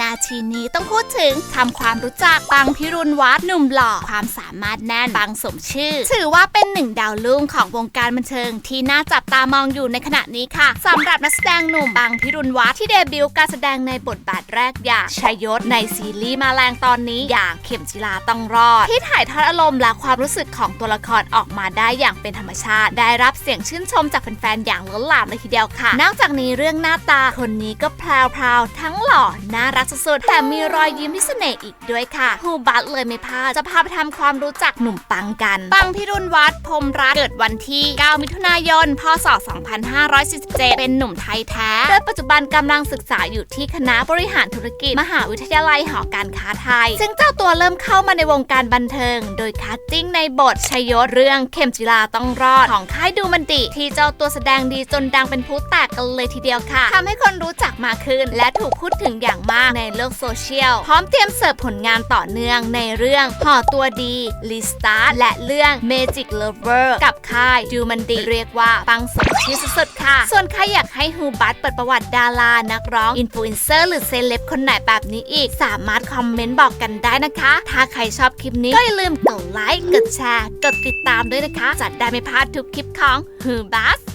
นาทีนี้ต้องพูดถึงทำความรู้จักปังพิรุณวัฒน์หนุ่มหล่อความสามารถแน่นปังสมชื่อ ถือว่าเป็นหนึ่งดาวรุ่งของวงการบันเทิง ที่น่าจับตามองอยู่ในขณะนี้ค่ะสำหรับนักแสดงหนุ่มปังพิรุณวัฒน์ที่เดบิวต์การแสดงในบทบาทแรกอย่างชยศในซีรีส์มาแรงตอนนี้อย่างเข็มจิลาต้องรอด ที่ถ่ายทอดอารมณ์และความรู้สึกของตัวละครออกมาได้อย่างเป็นธรรมชาติ ได้รับเสียงชื่นชมจากแฟนๆอย่างล้นหลามเลยทีเดียวค่ะ นอกจากนี้เรื่องหน้าตาคนนี้ก็แพรวๆทั้งหล่อน่ารักสุดๆแต่มีรอยยิ้มที่เสน่ห์อีกด้วยค่ะฮูบัตเลยไม่พลาดจะพาไปทำความรู้จักหนุ่มปังกันปังพิรุณวัฒน์พรมรัตเกิดวันที่ 9 มิถุนายน พศ 2547 เป็นหนุ่มไทยแท้โดยปัจจุบันกำลังศึกษาอยู่ที่คณะบริหารธุรกิจ มหาวิทยาลัยหอการค้าไทย ซึ่งเจ้าตัวเริ่มเข้ามาในวงการบันเทิง โดยคัสติ้งในบทชยศเรื่องเข็มจิลาต้องรอดของค่ายดูมันดิที่เจ้าตัวแสดงดีจนดังเป็นผู้แตกกันเลยทีเดียวค่ะทำให้คนรู้จักมากขึ้น และถูกพูดถึงอย่างมากในโลกโซเชียล พร้อมเตรียมเสิร์ฟผลงานต่อเนื่องในเรื่องห่อตัวดีลิสตาร์และเรื่อง Magic Lover กับค่ายดูมันดิเรียกว่าปังสมชื่สุดๆค่ะ ส่วนใครอยากให้ฮูบัตเปิดประวัติดารา นักร้อง อินฟลูเอนเซอร์หรือเซเลบคนไหนแบบนี้อีก สามารถคอมเมนต์บอกกันได้นะคะ ถ้าใครชอบคลิปนี้ก็อย่าลืมกดไลค์ กดแชร์ กดติดตามด้วยนะคะจะได้ไม่พลาดทุกคลิปของฮูบัส